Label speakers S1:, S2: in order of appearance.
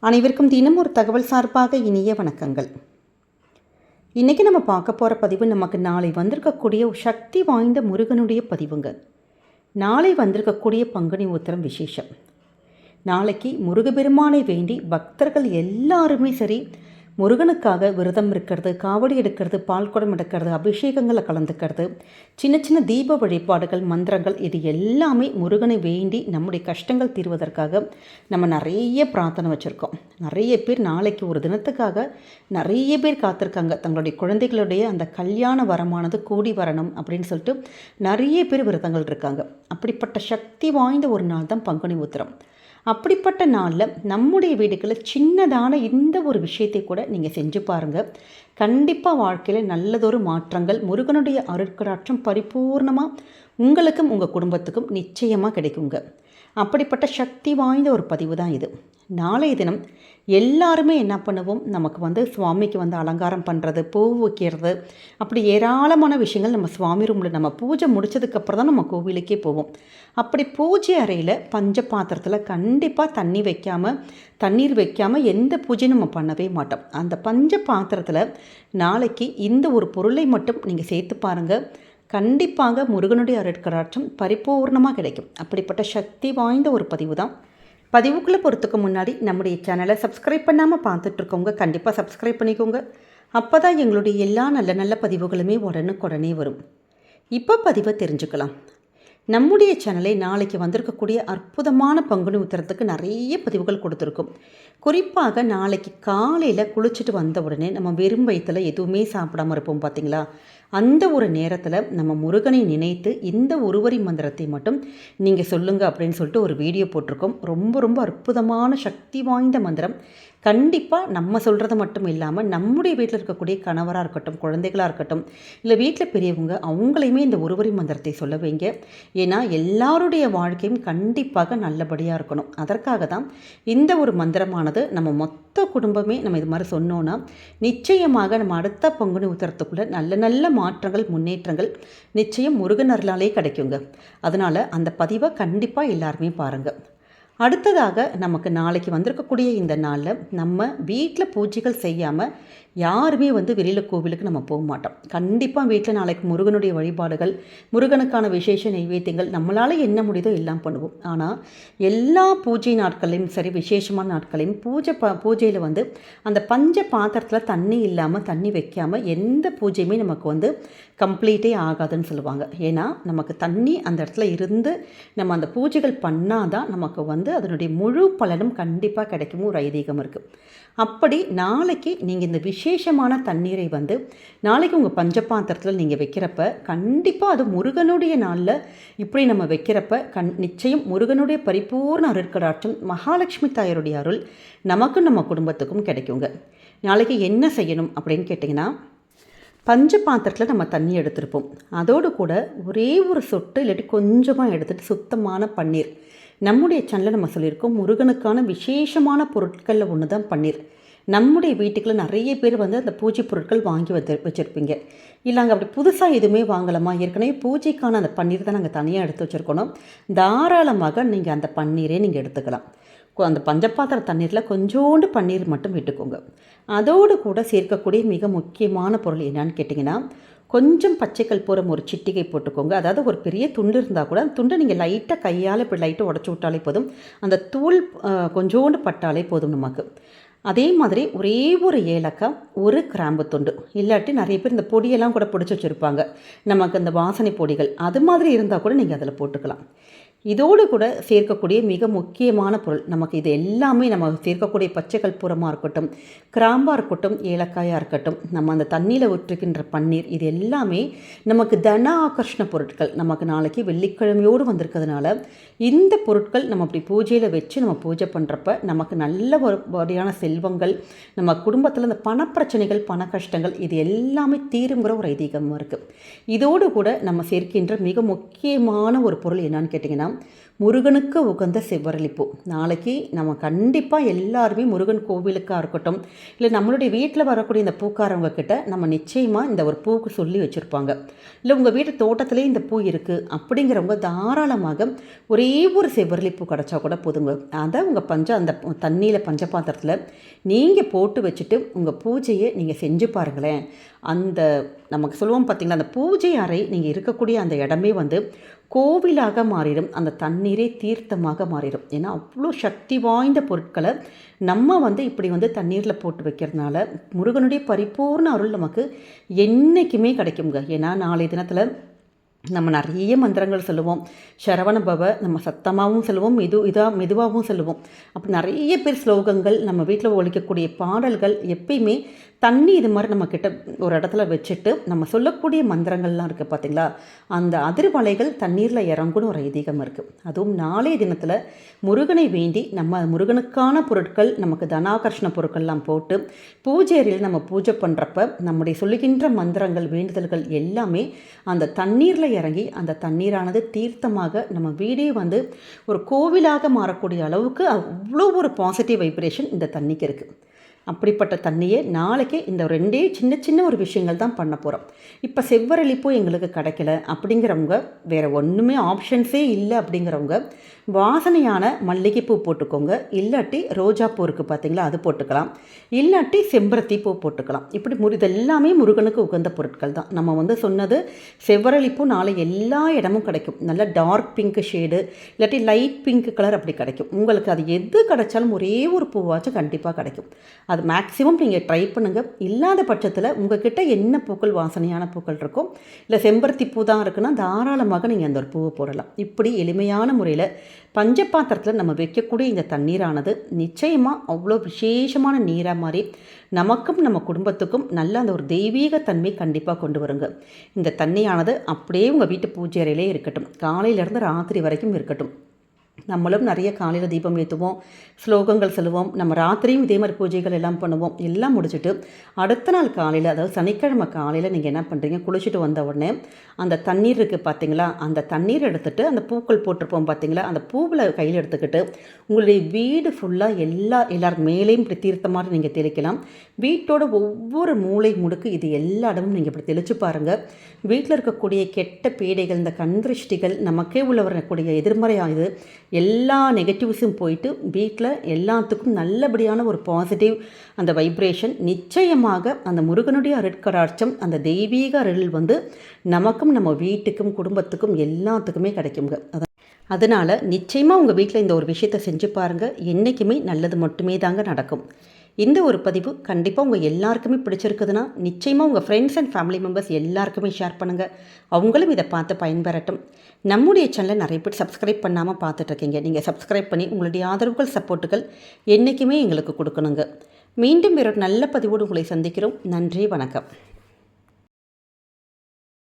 S1: அனைவருக்கும் தினம் ஒரு தகவல் சார்பாக இனிய வணக்கங்கள். இன்றைக்கி நம்ம பார்க்க போகிற பதிவு நமக்கு நாளை வந்திருக்கக்கூடிய சக்தி வாய்ந்த முருகனுடைய பதிவுங்க. நாளை வந்திருக்கக்கூடிய பங்குனி உத்திரம் விசேஷம். நாளைக்கு முருகபெருமானை வேண்டி பக்தர்கள் எல்லாருமே சரி முருகனுக்காக விரதம் இருக்கிறது காவடி எடுக்கிறது பால் குடம் எடுக்கிறது அபிஷேகங்களை கலந்துக்கிறது சின்ன சின்ன தீப வழிபாடுகள் மந்திரங்கள் இது எல்லாமே முருகனை வேண்டி நம்முடைய கஷ்டங்கள் தீர்வதற்காக நம்ம நிறைய பிரார்த்தனை வச்சுருக்கோம். நிறைய பேர் நாளைக்கு ஒரு தினத்துக்காக நிறைய பேர் காத்திருக்காங்க. தங்களுடைய குழந்தைகளுடைய அந்த கல்யாண வரமானது கூடி வரணும் அப்படின்னு சொல்லிட்டு நிறைய பேர் விரதங்கள் இருக்காங்க. அப்படிப்பட்ட சக்தி வாய்ந்த ஒரு நாள் தான் பங்குனி உத்திரம். அப்படிப்பட்ட நாளில் நம்முடைய வீடுகளில் சின்னதான இந்த ஒரு விஷயத்தை கூட நீங்கள் செஞ்சு பாருங்கள் கண்டிப்பாக வாழ்க்கையில் நல்லதொரு மாற்றங்கள் முருகனுடைய அருட்கடாற்றம் பரிபூர்ணமாக உங்களுக்கும் உங்கள் குடும்பத்துக்கும் நிச்சயமாக கிடைக்குங்க. அப்படிப்பட்ட சக்தி வாய்ந்த ஒரு பதிவு தான் இது. நாளைய தினம் எல்லாருமே என்ன பண்ணுவோம்? நமக்கு வந்து சுவாமிக்கு வந்து அலங்காரம் பண்ணுறது பூ வைக்கிறது அப்படி ஏராளமான விஷயங்கள் நம்ம சுவாமி ரூமில் நம்ம பூஜை முடிச்சதுக்கப்புறம் தான் நம்ம கோவிலுக்கே போவோம். அப்படி பூஜை அறையில் பஞ்ச பாத்திரத்தில் கண்டிப்பாக தண்ணி வைக்காமல் தண்ணீர் வைக்காமல் எந்த பூஜையும் நம்ம பண்ணவே மாட்டோம். அந்த பஞ்ச பாத்திரத்தில் நாளைக்கு இந்த ஒரு பொருளை மட்டும் நீங்கள் சேர்த்து பாருங்கள் கண்டிப்பாக முருகனுடைய அருட்கராட்சம் பரிபூர்ணமாக கிடைக்கும். அப்படிப்பட்ட சக்தி வாய்ந்த ஒரு பதிவு தான் பதிவுக்குள்ளே போகிறதுக்கு முன்னாடி நம்முடைய சேனலை சப்ஸ்கிரைப் பண்ணாமல் பார்த்துட்ருக்கவங்க கண்டிப்பாக சப்ஸ்கிரைப் பண்ணிக்கோங்க. அப்போ தான் எங்களுடைய எல்லா நல்ல நல்ல பதிவுகளுமே உடனுக்குடனே வரும். இப்போ பதிவை தெரிஞ்சுக்கலாம். நம்முடைய சேனலை நாளைக்கு வந்திருக்கக்கூடிய அற்புதமான பங்குனி உத்தரத்துக்கு நிறைய பதிவுகள் கொடுத்துருக்கோம். குறிப்பாக நாளைக்கு காலையில் குளிச்சுட்டு வந்த உடனே நம்ம வெறும் வயிற்றில் எதுவுமே சாப்பிடாம இருப்போம் பார்த்தீங்களா அந்த ஒரு நேரத்தில் நம்ம முருகனை நினைத்து இந்த ஒருவரி மந்திரத்தை மட்டும் நீங்கள் சொல்லுங்கள் அப்படின்னு சொல்லிட்டு ஒரு வீடியோ போட்டிருக்கோம். ரொம்ப ரொம்ப அற்புதமான சக்தி வாய்ந்த மந்திரம். கண்டிப்பாக நம்ம சொல்கிறது மட்டும் இல்லாமல் நம்முடைய வீட்டில் இருக்கக்கூடிய கணவராக இருக்கட்டும் குழந்தைகளாக இருக்கட்டும் இல்லை வீட்டில் பெரியவங்க அவங்களையுமே இந்த ஒருவரி மந்திரத்தை சொல்ல வைங்க. ஏன்னா எல்லாருடைய வாழ்க்கையும் கண்டிப்பாக நல்லபடியாக இருக்கணும். அதற்காக தான் இந்த ஒரு மந்திரமானது நம்ம மொத்த குடும்பமே நம்ம இது மாதிரி சொன்னோன்னா நிச்சயமாக நம்ம அடுத்த பங்குனி உத்தரத்துக்குள்ளே நல்ல நல்ல மாற்றங்கள் முன்னேற்றங்கள் நிச்சயம் முருகன் அருளாலே கிடைக்குங்க. அதனால் அந்த பதிவை கண்டிப்பாக எல்லாருமே பாருங்கள் அடுத்ததாக நமக்கு நாளைக்கு வந்திருக்கக்கூடிய இந்த நாளில் நம்ம வீட்டில் பூஜைகள் செய்யாமல் யாருமே வந்து வெளியில் கோவிலுக்கு நம்ம போக மாட்டோம். கண்டிப்பாக வீட்டில் நாளைக்கு முருகனுடைய வழிபாடுகள் முருகனுக்கான விசேஷ நைவேத்தியங்கள் நம்மளால் என்ன முடியுதோ எல்லாம் பண்ணுவோம். ஆனால் எல்லா பூஜை நாட்களையும் சரி விசேஷமான நாட்களையும் பூஜை ப பூஜையில் வந்து அந்த பஞ்ச பாத்திரத்தில் தண்ணி இல்லாமல் தண்ணி வைக்காமல் எந்த பூஜையுமே நமக்கு வந்து கம்ப்ளீட்டே ஆகாதுன்னு சொல்லுவாங்க. ஏன்னா நமக்கு தண்ணி அந்த இடத்துல இருந்து நம்ம அந்த பூஜைகள் பண்ணால் தான் நமக்கு வந்து அதனுடைய முழு பலனும் கண்டிப்பாக கிடைக்கும். ஒரு ஐதீகம் இருக்குது அப்படி நாளைக்கு நீங்கள் இந்த விசேஷமான தண்ணீரை வந்து நாளைக்கு உங்கள் பஞ்சபாத்திரத்தில் நீங்கள் வைக்கிறப்ப கண்டிப்பாக அது முருகனுடைய நாளில் இப்படி நம்ம வைக்கிறப்ப கண் நிச்சயம் முருகனுடைய பரிபூர்ண அருட்கடாட்சம் மகாலட்சுமி தாயருடைய அருள் நமக்கும் நம்ம குடும்பத்துக்கும் கிடைக்குங்க. நாளைக்கு என்ன செய்யணும் அப்படின்னு கேட்டிங்கன்னா பஞ்ச பாத்திரத்தில் நம்ம தண்ணி எடுத்திருப்போம். அதோடு கூட ஒரே ஒரு சொட்டு இல்லாட்டி கொஞ்சமாக எடுத்துகிட்டு சுத்தமான பன்னீர். நம்முடைய சேனலில் நம்ம சொல்லியிருக்கோம் முருகனுக்கான விசேஷமான பொருட்களில் ஒன்று தான் பன்னீர். நம்முடைய வீட்டுக்குள்ள நிறைய பேர் வந்து அந்த பூஜை பொருட்கள் வாங்கி வந்து வச்சுருப்பீங்க. இல்லை அங்கே அப்படி புதுசாக எதுவுமே வாங்கலாமா? ஏற்கனவே பூஜைக்கான அந்த பன்னீர் தான் நாங்கள் தனியாக எடுத்து வச்சுருக்கணும். தாராளமாக நீங்கள் அந்த பன்னீரே நீங்கள் எடுத்துக்கலாம். அந்த பஞ்சப்பாத்திர தண்ணீரில் கொஞ்சோண்டு பன்னீர் மட்டும் விட்டுக்கோங்க. அதோடு கூட சேர்க்கக்கூடிய மிக முக்கியமான பொருள் என்னன்னு கேட்டிங்கன்னா கொஞ்சம் பச்சைக்கல் பூரம் ஒரு சிட்டிகை போட்டுக்கோங்க. அதாவது ஒரு பெரிய துண்டு இருந்தால் கூட அந்த துண்டை நீங்கள் லைட்டாக கையால் இப்படி லைட்டாக உடச்சி விட்டாலே போதும். அந்த தூள் கொஞ்சோண்டு பட்டாலே போதும் நமக்கு. அதே மாதிரி ஒரே ஒரு ஏலக்காய் ஒரு கிராம்பு துண்டு. இல்லாட்டி நிறைய பேர் இந்த பொடியெல்லாம் கூட பிடிச்சி வச்சுருப்பாங்க. நமக்கு இந்த வாசனை பொடிகள் அது மாதிரி இருந்தால் கூட நீங்கள் அதில் போட்டுக்கலாம். இதோடு கூட சேர்க்கக்கூடிய மிக முக்கியமான பொருள். நமக்கு இது எல்லாமே நம்ம சேர்க்கக்கூடிய பச்சை கற்பூரமாக இருக்கட்டும் கிராம்பாக இருக்கட்டும் ஏலக்காயாக இருக்கட்டும் நம்ம அந்த தண்ணியில் விட்டுருக்கின்ற பன்னீர் இது எல்லாமே நமக்கு தன ஆகர்ஷண பொருட்கள். நமக்கு நாளைக்கு வெள்ளிக்கிழமையோடு வந்திருக்கிறதுனால இந்த பொருட்கள் நம்ம அப்படி பூஜையில் வச்சு நம்ம பூஜை பண்ணுறப்ப நமக்கு நல்ல ஒரு வகையான செல்வங்கள் நம்ம குடும்பத்தில் இந்த பணப்பிரச்சனைகள் பண கஷ்டங்கள் இது எல்லாமே தீருங்கிற ஒரு ஐதீகமாக இருக்குது இதோடு கூட நம்ம சேர்க்கின்ற மிக முக்கியமான ஒரு பொருள் என்னன்னு கேட்டிங்கன்னா முருகனுக்கு உகந்த செவ்வரளிப்பூ. நாளைக்கு நம்ம கண்டிப்பாக எல்லாருமே முருகன் கோவிலுக்காக இருக்கட்டும் இல்லை நம்மளுடைய வீட்டில் வரக்கூடிய இந்த பூக்காரவங்க கிட்ட நம்ம நிச்சயமாக இந்த ஒரு பூக்கு சொல்லி வச்சுருப்பாங்க. இல்லை உங்கள் வீட்டு தோட்டத்திலே இந்த பூ இருக்குது அப்படிங்கிறவங்க தாராளமாக ஒரே ஒரு செவ்வரளிப்பூ கிடச்சா கூட போதுங்க. அதை உங்கள் பஞ்ச அந்த தண்ணியில் பஞ்ச பாத்திரத்தில் நீங்கள் போட்டு வச்சுட்டு உங்கள் பூஜையை நீங்கள் செஞ்சு பாருங்களேன். அந்த நமக்கு சொல்லுவோம் பார்த்தீங்களா அந்த பூஜை அறை நீங்கள் இருக்கக்கூடிய அந்த இடமே வந்து கோவிலாக மாறிடும். அந்த தண்ணீரே தீர்த்தமாக மாறிடும். ஏன்னா அவ்வளோ சக்தி வாய்ந்த பொருட்களை நம்ம வந்து இப்படி வந்து தண்ணீரில் போட்டு வைக்கிறதுனால முருகனுடைய பரிபூர்ண அருள் நமக்கு என்றைக்குமே கிடைக்குங்க ஏன்னா நாளை தினத்தில் நம்ம நிறைய மந்திரங்கள் சொல்லுவோம். சரவண பவ நம்ம சத்தமாகவும் சொல்லுவோம். மெது இதாக மெதுவாகவும் சொல்லுவோம். அப்போ நிறைய பேர் ஸ்லோகங்கள் நம்ம வீட்டில் ஒழிக்கக்கூடிய பாடல்கள் எப்பயுமே தண்ணி இது மாதிரி நம்ம கிட்ட ஒரு இடத்துல வச்சுட்டு நம்ம சொல்லக்கூடிய மந்திரங்கள்லாம் இருக்குது பார்த்திங்களா அந்த அதிர்வலைகள் தண்ணீரில் இறங்குன்னு ஒரு ஐதீகம் இருக்குது அதுவும் நாளைய தினத்தில் முருகனை வேண்டி நம்ம முருகனுக்கான பொருட்கள் நமக்கு தனாகர்ஷண பொருட்கள்லாம் போட்டு பூஜை அறையில் நம்ம பூஜை பண்ணுறப்ப நம்முடைய சொல்லுகின்ற மந்திரங்கள் வேண்டுதல்கள் எல்லாமே அந்த தண்ணீரில் இறங்கி அந்த தண்ணீரானது தீர்த்தமாக நம்ம வீடே வந்து ஒரு கோவிலாக மாறக்கூடிய அளவுக்கு அவ்வளோ ஒரு பாசிட்டிவ் வைப்ரேஷன் இந்த தண்ணிக்கு இருக்குது அப்படிப்பட்ட தண்ணியை நாளைக்கு இந்த ரெண்டே சின்ன சின்ன ஒரு விஷயங்கள் தான் பண்ண போகிறோம் இப்போ செவ்வரளிப்பூ எங்களுக்கு கிடைக்கல அப்படிங்கிறவங்க வேறு ஒன்றுமே ஆப்ஷன்ஸே இல்லை அப்படிங்கிறவங்க வாசனையான மல்லிகைப்பூ போட்டுக்கோங்க. இல்லாட்டி ரோஜா பூ இருக்குது பார்த்தீங்களா அது போட்டுக்கலாம். இல்லாட்டி செம்பருத்தி பூ போட்டுக்கலாம். இப்படி முரு இதெல்லாமே முருகனுக்கு உகந்த பொருட்கள் தான். நம்ம வந்து சொன்னது செவ்வரளிப்பூ நாளை எல்லா இடமும் கிடைக்கும். நல்ல டார்க் பிங்க் ஷேடு இல்லாட்டி லைட் பிங்க் கலர் அப்படி கிடைக்கும். உங்களுக்கு அது எது கிடைச்சாலும் ஒரே ஒரு பூவாச்சும் கண்டிப்பாக கிடைக்கும். அது மேக்ஸிமம் நீங்கள் ட்ரை பண்ணுங்கள் இல்லாத பட்சத்தில் உங்ககிட்ட என்ன பூக்கள் வாசனையான பூக்கள் இருக்கோ இல்லை செம்பருத்தி பூ தான் இருக்குன்னா தாராளமாக நீங்கள் அந்த ஒரு பூவை போடலாம். இப்படி எளிமையான முறையில் பஞ்சபாத்திரத்தில் நம்ம வைக்கக்கூடிய இந்த தண்ணீரானது நிச்சயமாக அவ்வளோ விசேஷமான நீராக மாதிரி நமக்கும் நம்ம குடும்பத்துக்கும் நல்ல அந்த ஒரு தெய்வீக தன்மை கண்டிப்பாக கொண்டு வருங்க. இந்த தண்ணியானது அப்படியே உங்கள் வீட்டு பூஜை அறையிலே இருக்கட்டும். காலையிலேருந்து ராத்திரி வரைக்கும் இருக்கட்டும். நம்மளும் நிறைய காலையில் தீபம் ஏற்றுவோம் ஸ்லோகங்கள் செல்வோம் நம்ம ராத்திரியும் இதே மாதிரி பூஜைகள் எல்லாம் பண்ணுவோம். எல்லாம் முடிச்சுட்டு அடுத்த நாள் காலையில் அதாவது சனிக்கிழமை காலையில் நீங்கள் என்ன பண்ணுறீங்க குளிச்சுட்டு வந்த உடனே அந்த தண்ணீர் இருக்குது பார்த்தீங்களா அந்த தண்ணீர் எடுத்துகிட்டு அந்த பூக்கள் போட்டிருப்போம் பார்த்தீங்களா அந்த பூவில் கையில் எடுத்துக்கிட்டு உங்களுடைய வீடு ஃபுல்லாக எல்லா எல்லாருக்கும் மேலேயும் இப்படி தீர்த்த மாதிரி நீங்கள் தெளிக்கலாம். வீட்டோட ஒவ்வொரு மூளை முடுக்கு இது எல்லா இடமும் நீங்கள் இப்படி தெளிச்சு பாருங்கள் வீட்டில் இருக்கக்கூடிய கெட்ட பீடைகள் இந்த கண்திருஷ்டிகள் நமக்கே உள்ள வரக்கூடிய எதிர்மறையாக இது எல்லா நெகட்டிவ்ஸும் போயிட்டு வீட்டில் எல்லாத்துக்கும் நல்லபடியான ஒரு பாசிட்டிவ் அந்த வைப்ரேஷன் நிச்சயமாக அந்த முருகனுடைய அருட்கராட்சம் அந்த தெய்வீக அருள் வந்து நமக்கும் நம்ம வீட்டுக்கும் குடும்பத்துக்கும் எல்லாத்துக்குமே கிடைக்குங்க. அதனால் நிச்சயமாக உங்கள் வீட்டில் இந்த ஒரு விஷயத்தை செஞ்சு பாருங்கள் என்றைக்குமே நல்லது மட்டுமே தாங்க நடக்கும். இந்த ஒரு பதிவு கண்டிப்பாக உங்கள் எல்லாருக்குமே பிடிச்சிருக்குதுன்னா நிச்சயமாக உங்கள் ஃப்ரெண்ட்ஸ் அண்ட் ஃபேமிலி மெம்பர்ஸ் எல்லாருக்குமே ஷேர் பண்ணுங்கள் அவங்களும் இதை பார்த்து பயன்பெறட்டும். நம்முடைய சேனலை நிறைய பேர் சப்ஸ்கிரைப் பண்ணாமல் பார்த்துட்ருக்கீங்க நீங்கள் சப்ஸ்கிரைப் பண்ணி உங்களுடைய ஆதரவுகள் சப்போர்ட்டுகள் என்றைக்குமே எங்களுக்கு கொடுக்கணுங்க. மீண்டும் ஒரு நல்ல பதிவோடு உங்களை சந்திக்கிறோம். நன்றி வணக்கம்.